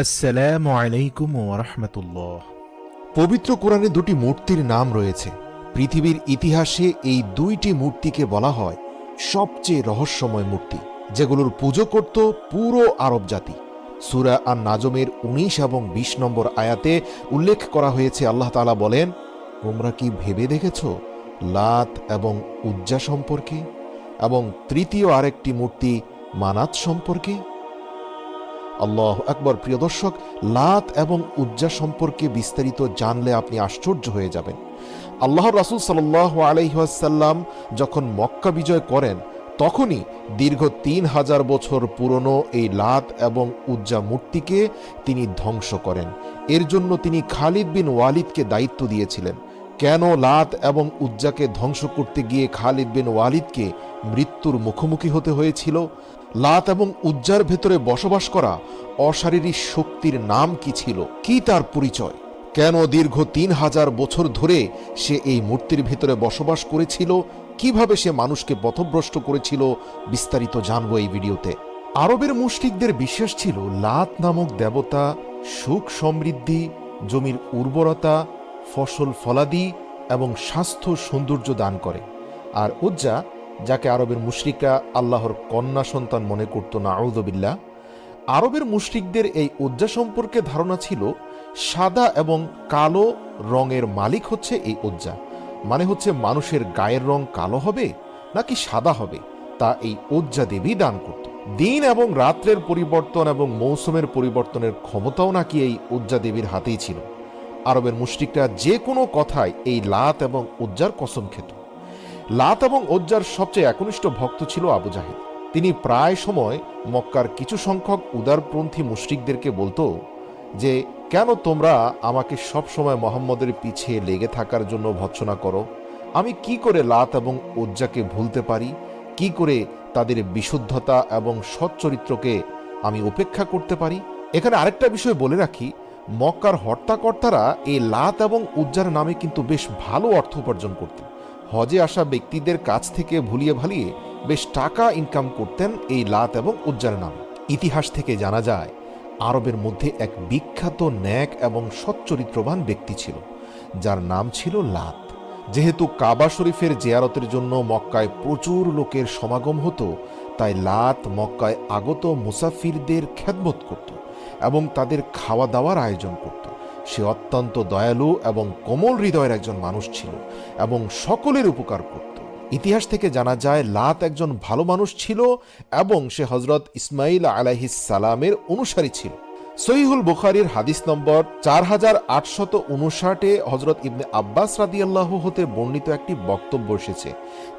আসসালামু আলাইকুম ওরহমতুল্লাহ পবিত্র কোরআনে দুটি মূর্তির নাম রয়েছে। পৃথিবীর ইতিহাসে এই দুইটি মূর্তিকে বলা হয় সবচেয়ে রহস্যময় মূর্তি, যেগুলোর পুজো করত পুরো আরব জাতি। সুরা আর নাজমের উনিশ এবং ২০ নম্বর আয়াতে উল্লেখ করা হয়েছে, আল্লাহ তাআলা বলেন, তোমরা কি ভেবে দেখেছ লাত এবং উজ্জা সম্পর্কে? এবং তৃতীয় আরেকটি মূর্তি মানাত সম্পর্কে? আল্লাহ আকবর। প্রিয় দর্শক, লাত এবং উজ্জা সম্পর্কে বিস্তারিত জানলে আপনি আশ্চর্য হয়ে যাবেন। আল্লাহ রাসুল সাল্লাহ আলহাসাল্লাম যখন মক্কা বিজয় করেন, তখনই দীর্ঘ তিন হাজার বছর পুরনো এই লাত এবং উজ্জা মূর্তিকে তিনি ধ্বংস করেন। এর জন্য তিনি খালিদ বিন ওয়ালিদকে দায়িত্ব দিয়েছিলেন। কেন লাত এবং উজ্জাকে ধ্বংস করতে গিয়ে খালিদ বিন ওয়ালিদকে মৃত্যুর মুখোমুখি হতে হয়েছিল? লাত এবং উজ্জার ভেতরে বসবাস করা অশারীরিক শক্তির নাম কি ছিল? কি তার পরিচয়? কেন দীর্ঘ তিন হাজার বছর ধরে সে এই মূর্তির ভেতরে বসবাস করেছিল? কীভাবে সে মানুষকে পথভ্রষ্ট করেছিল? বিস্তারিত জানব এই ভিডিওতে। আরবের মুশরিকদের বিশ্বাস ছিল লাত নামক দেবতা সুখ সমৃদ্ধি, জমির উর্বরতা, ফসল ফলাদি এবং স্বাস্থ্য সৌন্দর্য দান করে। আর উজ্জা যাকে আরবের মুশরিকরা আল্লাহর কন্যা সন্তান মনে করত না আউদবিল্লা আরবের মুশরিকদের এই উজ্জা সম্পর্কে ধারণা ছিল, সাদা এবং কালো রঙের মালিক হচ্ছে এই উজ্জা। মানে হচ্ছে মানুষের গায়ের রং কালো হবে নাকি সাদা হবে, তা এই উজ্জা দেবী দান করত। দিন এবং রাত্রের পরিবর্তন এবং মৌসুমের পরিবর্তনের ক্ষমতাও নাকি এই উজ্জা দেবীর হাতেই ছিল। আরবের মুশরিকরা যে কোনো কথায় এই লাত এবং উজ্জার কসম খেত। লাত এবং ওজ্জার সবচেয়ে একনিষ্ঠ ভক্ত ছিল আবু জাহেদ তিনি প্রায় সময় মক্কার কিছু সংখ্যক উদারপন্থী মুশরিকদেরকে বলতো যে, কেন তোমরা আমাকে সব সময় মোহাম্মদের পিছে লেগে থাকার জন্য ভৎসনা করো? আমি কি করে লাত এবং ওজ্জাকে ভুলতে পারি? কি করে তাদের বিশুদ্ধতা এবং সচ্চরিত্রকে আমি উপেক্ষা করতে পারি? এখানে আরেকটা বিষয় বলে রাখি, মক্কার হর্তাকর্তারা এই লাত এবং উজ্জার নামে কিন্তু বেশ ভালো অর্থ উপার্জন করতেন। হজে আসা ব্যক্তিদের কাছ থেকে ভুলিয়ে ভালিয়ে বেশ টাকা ইনকাম করতেন এই লাত এবং উজ্জার নামে। ইতিহাস থেকে জানা যায়, আরবের মধ্যে এক বিখ্যাত ন্যাক এবং সচ্চরিত্রবান ব্যক্তি ছিল, যার নাম ছিল লাত। যেহেতু কাবা শরীফের জিয়ারতের জন্য মক্কায় প্রচুর লোকের সমাগম হতো, তাই লাত মক্কায় আগত মুসাফিরদের খেদমত করত এবং তাদের খাওয়া দাওয়ার আয়োজন করত। সে অত্যন্ত দয়ালু এবং কোমল হৃদয়ের একজন মানুষ ছিল এবং সকলের উপকার করত। ইতিহাস থেকে জানা যায়, লাত একজন ভালো মানুষ ছিল এবং সে হজরত ইসমাইল আলাহিস সালামের অনুসারী ছিল। সহিহুল বুখারির হাদিস নম্বর চার হাজার আটশত উনষাটে হজরত ইবনে আব্বাস রাদিয়াল্লাহ হতে বর্ণিত একটি বক্তব্য এসেছে,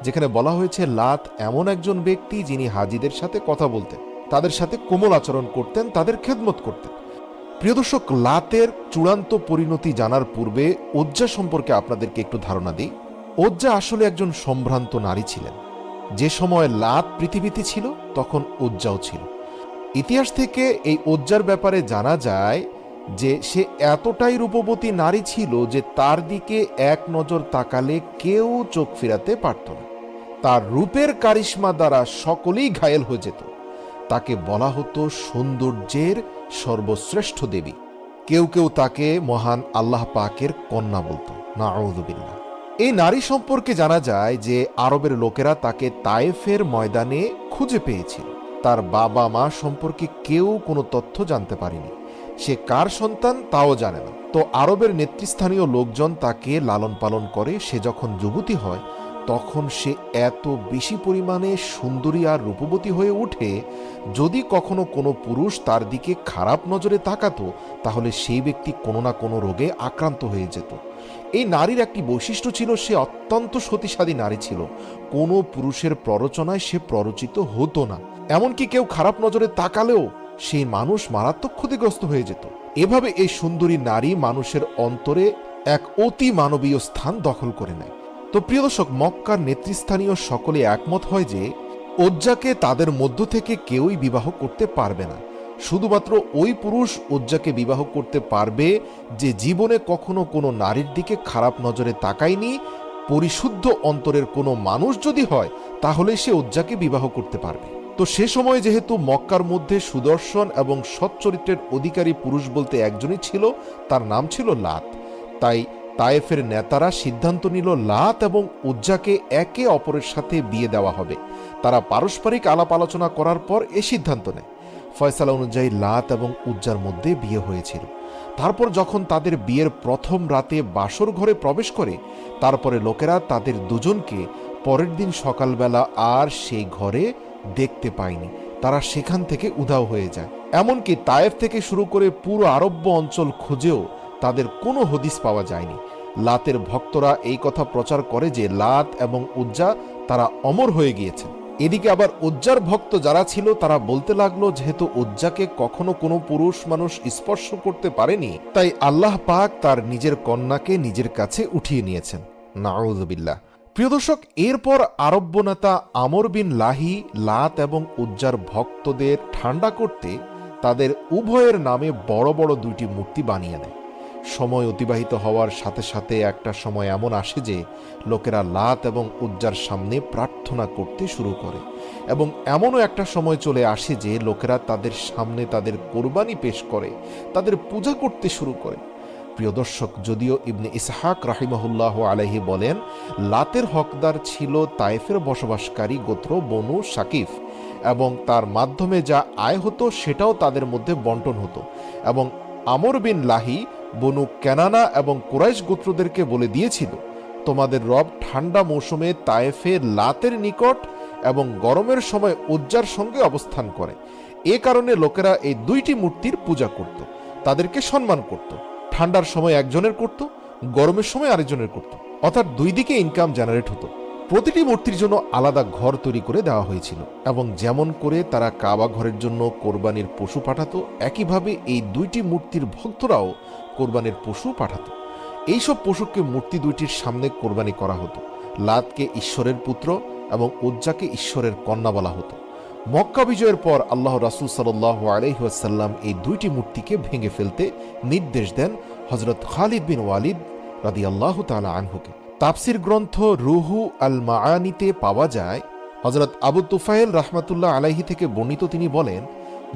যেখানে বলা হয়েছে, লাত এমন একজন ব্যক্তি যিনি হাজিদের সাথে কথা বলতেন, তাদের সাথে কোমল আচরণ করতেন, তাদের খেদমত করতেন। প্রিয় দর্শক, লাতের চূড়ান্ত পরিণতি জানার পূর্বে ওজ্জা সম্পর্কে আপনাদেরকে একটু ধারণা দিই। ওজ্জা আসলে একজন সম্ভ্রান্ত নারী ছিলেন। যে সময় লাত পৃথিবীতে ছিল, তখন ওজ্জাও ছিল। ইতিহাস থেকে এই ওজ্জার ব্যাপারে জানা যায় যে সে এতটাই রূপবতী নারী ছিল যে তার দিকে এক নজর তাকালে কেউ চোখ ফেরাতে পারত না। তার রূপের কারিশ্মা দ্বারা সকলেই ঘায়েল হয়ে যেত। তাকে বলা হতো সৌন্দর্যের সর্বশ্রেষ্ঠ দেবী। কেউ কেউ তাকে মহান আল্লাহ পাকের কন্যা বলতো। না এই নারী সম্পর্কে জানা যায় যে আরবের লোকেরা তাকে তায়েফের ময়দানে খুঁজে পেয়েছিল। তার বাবা মা সম্পর্কে কেউ কোনো তথ্য জানতে পারেনি। সে কার সন্তান তাও জানে না। তো আরবের নেতৃস্থানীয় লোকজন তাকে লালন পালন করে সে যখন যুবতী হয় তখন সে এত বেশি পরিমাণে সুন্দরী আর রূপবতী হয়ে ওঠে, যদি কখনো কোনো পুরুষ তার দিকে খারাপ নজরে তাকাতো, তাহলে সেই ব্যক্তি কোনো না কোনো রোগে আক্রান্ত হয়ে যেত। এই নারীর একটি বৈশিষ্ট্য ছিল, সে অত্যন্ত সতীসাধী নারী ছিল। কোনো পুরুষের প্ররোচনায় সে প্ররোচিত হতো না। এমনকি কেউ খারাপ নজরে তাকালেও সেই মানুষ মারাত্মক ক্ষতিগ্রস্ত হয়ে যেত। এভাবে এই সুন্দরী নারী মানুষের অন্তরে এক অতি মানবীয় স্থান দখল করে নেয়। তো প্রিয় দর্শক, মক্কার নেতৃস্থানীয় সকলে একমত হয় যে ওজ্জাকে তাদের মধ্য থেকে কেউই বিবাহ করতে পারবে না। শুধুমাত্র ওই পুরুষ ওজ্জাকে বিবাহ করতে পারবে যে জীবনে কখনো কোনো নারীর দিকে খারাপ নজরে তাকায়নি, পরিশুদ্ধ অন্তরের কোনো মানুষ যদি হয়, তাহলে সে ওজ্জাকে বিবাহ করতে পারবে। তো সে সময় যেহেতু মক্কার মধ্যে সুদর্শন এবং সৎ চরিত্রের অধিকারী পুরুষ বলতে একজনই ছিল, তার নাম ছিল লাত। তাই তায়েফের নেতারা সিদ্ধান্ত নিল লাত এবং উজ্জাকে একে অপরের সাথে বিয়ে দেওয়া হবে। তারা পারস্পরিক আলাপ আলোচনা করার পর এ সিদ্ধান্ত নেয়। ফয়সালা অনুযায়ী লাত এবং উজ্জার মধ্যে বিয়ে হয়েছিল। তারপর যখন তাদের বিয়ের প্রথম রাতে বাসর ঘরে প্রবেশ করে, তারপরে লোকেরা তাদের দুজনকে পরের দিন সকালবেলা আর সেই ঘরে দেখতে পায়নি। তারা সেখান থেকে উধাও হয়ে যায়। এমনকি তায়েফ থেকে শুরু করে পুরো আরব্য অঞ্চল খুঁজেও তাদের কোনো হদিস পাওয়া যায়নি। লাতের ভক্তরা এই কথা প্রচার করে যে লাত এবং উজ্জা তারা অমর হয়ে গিয়েছেন। এদিকে আবার উজ্জার ভক্ত যারা ছিল, তারা বলতে লাগল, যেহেতু উজ্জাকে কখনো কোনো পুরুষ মানুষ স্পর্শ করতে পারেনি, তাই আল্লাহ পাক তার নিজের কন্যাকে নিজের কাছে উঠিয়ে নিয়েছেন। নাউজবিল্লাহ প্রিয় দর্শক, এরপর আরব্য নেতা আমর বিন লাহি লাত এবং উজ্জার ভক্তদের ঠান্ডা করতে তাদের উভয়ের নামে বড় বড় দুইটি মূর্তি বানিয়ে নেয় সময় অতিবাহিত হওয়ার সাথে সাথে একটা সময় এমন আসে যে লোকেরা লাত এবং উজ্জার সামনে প্রার্থনা করতে শুরু করে। এবং এমনও একটা সময় চলে আসে যে লোকেরা তাদের সামনে তাদের কোরবানি পেশ করে, তাদের পূজা করতে শুরু করে। প্রিয় দর্শক, যদিও ইবনে ইসহাক রাহিমাহুল্লাহ আলহি বলেন, লাতের হকদার ছিল তায়েফের বসবাসকারী গোত্র বনু শাকিফ এবং তার মাধ্যমে যা আয় হতো সেটাও তাদের মধ্যে বন্টন হতো। এবং আমর বিন লাহি বনু ক্যানানা এবং কুরাইশ গোত্রদেরকে বলে দিয়েছিল, তোমাদের রব ঠান্ডা মৌসুমে তায়েফে লাতের নিকট এবং গরমের সময় উজ্জার সঙ্গে অবস্থান করে। এ কারণে লোকেরা এই দুইটি মূর্তির পূজা করত, তাদেরকে সম্মান করত। ঠান্ডার সময় একজনের করত, গরমের সময় আরেকজনের করত। অর্থাৎ দুই দিকে ইনকাম জেনারেট হতো। প্রতিটি মূর্তির জন্য আলাদা ঘর তৈরি করে দেওয়া হয়েছিল এবং যেমন করে তারা কাবা ঘরের জন্য কোরবানির পশু পাঠাতো, একইভাবে এই দুইটি মূর্তির ভক্তরাও কোরবানির পশু পাঠাতো। এইসব পশুকে মূর্তি দুইটির সামনে কোরবানি করা হতো। লাতকে ঈশ্বরের পুত্র এবং উজ্জাকে ঈশ্বরের কন্যা বলা হতো। মক্কা বিজয়ের পর আল্লাহ রাসুল সাল্লাহ আলহিহাসাল্লাম এই দুইটি মূর্তিকে ভেঙে ফেলতে নির্দেশ দেন হজরত খালিদ বিন ওয়ালিদ রাদি আল্লাহ তালা আনহুকে। তাফসির গ্রন্থ রুহু আল মাআনিতে পাওয়া যায় হজরত আবু তুফাইল রাহমাতুল্লাহ আলাইহি থেকে বর্ণিত তিনি বলেন,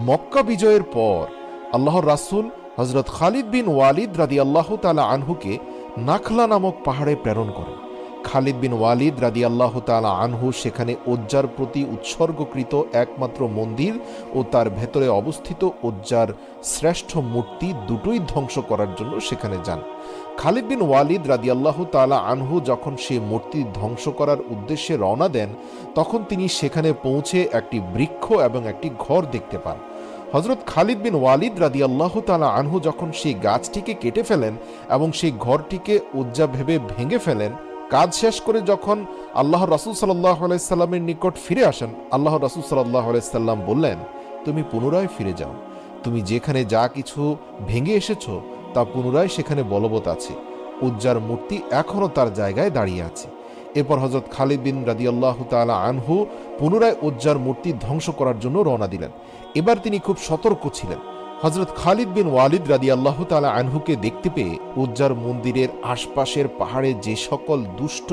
মক্কা বিজয়ের পর আল্লাহর রাসুল হজরত খালিদ বিন ওয়ালিদ রাদি আল্লাহ তালা আনহুকে নাখলা নামক পাহাড়ে প্রেরণ করেন। খালিদ বিন ওয়ালিদ রাদি আল্লাহ তালা আনহু সেখানে ওজ্জার প্রতি উৎসর্গকৃত একমাত্র মন্দির ও তার ভেতরে অবস্থিত ওজ্জার শ্রেষ্ঠ মূর্তি দুটোই ধ্বংস করার জন্য সেখানে যান। খালিদ বিন ওয়ালিদ রাদি আল্লাহ তালা আনহু যখন সে মূর্তি ধ্বংস করার উদ্দেশ্যে রওনা দেন, তখন তিনি সেখানে পৌঁছে একটি বৃক্ষ এবং একটি ঘর দেখতে পান। হজরত খালিদ বিন ওয়ালিদ রাদি আল্লাহ তালা আনহু যখন সেই গাছটিকে কেটে ফেলেন এবং সেই ঘরটিকে উজ্জা ভেবে ভেঙে ফেলেন, কাজ শেষ করে যখন আল্লাহ রাসুল সাল্লাহ আলাইসাল্লামের নিকট ফিরে আসেন আল্লাহ রাসুল সাল্লাহ আলাইসাল্লাম বললেন, তুমি পুনরায় ফিরে যাও। তুমি যেখানে যা কিছু ভেঙে এসেছ, তা পুনরায় সেখানে বলবৎ আছে। উজ্জার মূর্তি এখনও তার জায়গায় দাঁড়িয়ে আছে। এরপর হজরত খালিদ বিন রাদি আল্লাহ তালা আনহু পুনরায় উজ্জার মূর্তি ধ্বংস করার জন্য রওনা দিলেন। এবার তিনি খুব সতর্ক ছিলেন। হজরত খালিদ বিন ওয়ালিদ রাদি আল্লাহ তালা আনহুকে দেখতে পেয়ে উজ্জার মন্দিরের আশপাশের পাহাড়ে যে সকল দুষ্ট,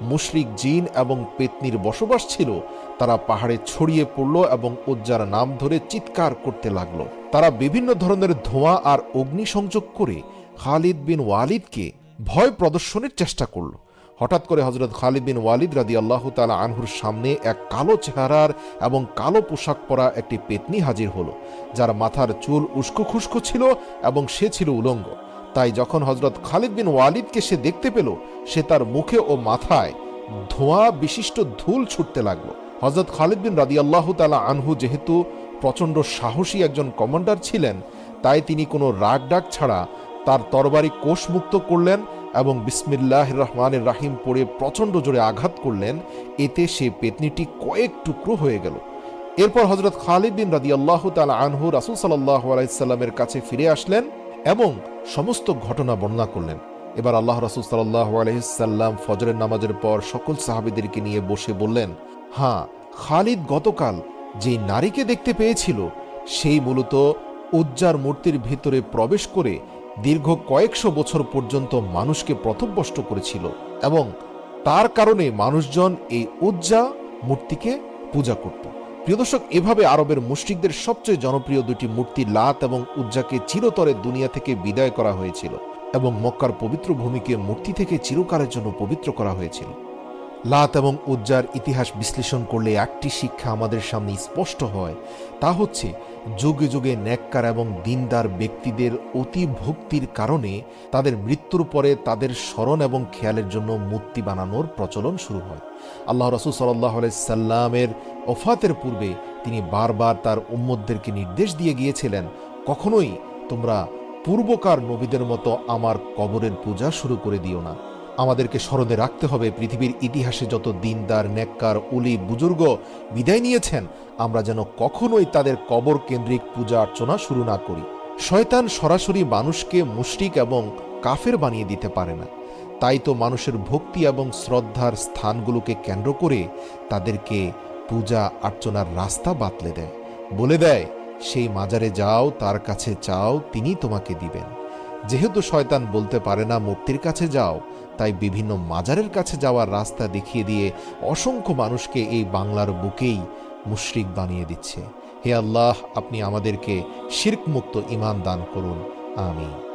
মুশরিক জিন এবং পেতনির বসবাস ছিল, তারা পাহাড়ে ছড়িয়ে পড়ল এবং উজ্জার নাম ধরে চিৎকার করতে লাগল। তারা বিভিন্ন ধরনের ধোঁয়া আর অগ্নিসংযোগ করে খালিদ বিন ওয়ালিদকে ভয় প্রদর্শনের চেষ্টা করল। হঠাৎ করে হজরত খালিদ বিন ওয়ালিদ রাদি আল্লাহ তালা আনহুর সামনে এক কালো চেহারার এবং কালো পোশাক পরা একটি পেতনি হাজির হলো, যার মাথার চুল উস্কো খুস্কো ছিল এবং সে ছিল উলঙ্গ। তাই যখন হজরত খালিদ বিন ওয়ালিদকে সে দেখতে পেল, সে তার মুখে ও মাথায় ধোঁয়া বিশিষ্ট ধুল ছুটতে লাগল। হজরত খালিদ বিন রাদি আল্লাহ তালা আনহু যেহেতু প্রচণ্ড সাহসী একজন কমান্ডার ছিলেন, তাই তিনি কোনো রাগ ডাক ছাড়া তার তরবারি কোষমুক্ত করলেন এবং বিসমিল্লাহ রহমানের রাহিম পড়ে প্রচণ্ড জোরে আঘাত করলেন, এতে সে পেতনিটি কয়েক টুকরো হয়ে গেল। এরপর হজরত খালিদ বিন রাদি আল্লাহ তালা আনহু রাসুল সাল্লাহ আলাইসাল্লামের কাছে ফিরে আসলেন এবং সমস্ত ঘটনা বর্ণনা করলেন। এবার আল্লাহ রাসুল সাল্লাহ আলহিসাল্লাম ফজরের নামাজের পর সকল সাহাবিদেরকে নিয়ে বসে বললেন হ্যাঁ খালিদ গতকাল যে নারীকে দেখতে পেয়েছিল, সেই মূলত উজ্জার মূর্তির ভেতরে প্রবেশ করে দীর্ঘ কয়েকশো বছর পর্যন্ত মানুষকে প্রথভ্যষ্ট করেছিল এবং তার কারণে মানুষজন এই উজ্জা মূর্তিকে পূজা করত। প্রিয় দর্শক, এভাবে আরবের মুশরিকদের সবচেয়ে জনপ্রিয় দুটি মূর্তি লাত এবং উজ্জাকে চিরতরে দুনিয়া থেকে বিদায় করা হয়েছিল এবং মক্কার পবিত্র ভূমিকে মূর্তি থেকে চিরকালের জন্য পবিত্র করা হয়েছিল। লাত এবং উজ্জার ইতিহাস বিশ্লেষণ করলে একটি শিক্ষা আমাদের সামনে স্পষ্ট হয়, তা হচ্ছে যুগে যুগে ন্যাক্কার এবং দিনদার ব্যক্তিদের অতি ভক্তির কারণে তাদের মৃত্যুর পরে তাদের স্মরণ এবং খেয়ালের জন্য মূর্তি বানানোর প্রচলন শুরু হয়। আল্লাহ রসুল সাল্লাহ সাল্লামের ওফাতের পূর্বে তিনি বারবার তার উম্মদদেরকে নির্দেশ দিয়ে গিয়েছিলেন, কখনোই তোমরা পূর্বকার নবীদের মতো আমার কবরের পূজা শুরু করে দিও না। আমাদেরকে স্মরণে রাখতে হবে, পৃথিবীর ইতিহাসে যত দিনদার, নেককার, উলি, বুজুর্গ বিদায় নিয়েছেন, আমরা যেন কখনোই তাদের কবর কেন্দ্রিক পূজা অর্চনা শুরু না করি। শয়তান সরাসরি মানুষকে মুশরিক এবং কাফের বানিয়ে দিতে পারে না। তাই তো মানুষের ভক্তি এবং শ্রদ্ধার স্থানগুলোকে কেন্দ্র করে তাদেরকে পূজা অর্চনার রাস্তা বাতলে দেয়। বলে দেয়, সেই মাজারে যাও, তার কাছে চাও তিনি তোমাকে দিবেন। যেহেতু শয়তান বলতে পারে না মূর্তির কাছে যাও, তাই বিভিন্ন মাজারের কাছে যাওয়ার রাস্তা দেখিয়ে দিয়ে অসংখ্য মানুষকে এই বাংলার বুকেই মুশরিক বানিয়ে দিচ্ছে। হে আল্লাহ, আপনি আমাদেরকে শির্কমুক্ত ইমান দান করুন। আমিন।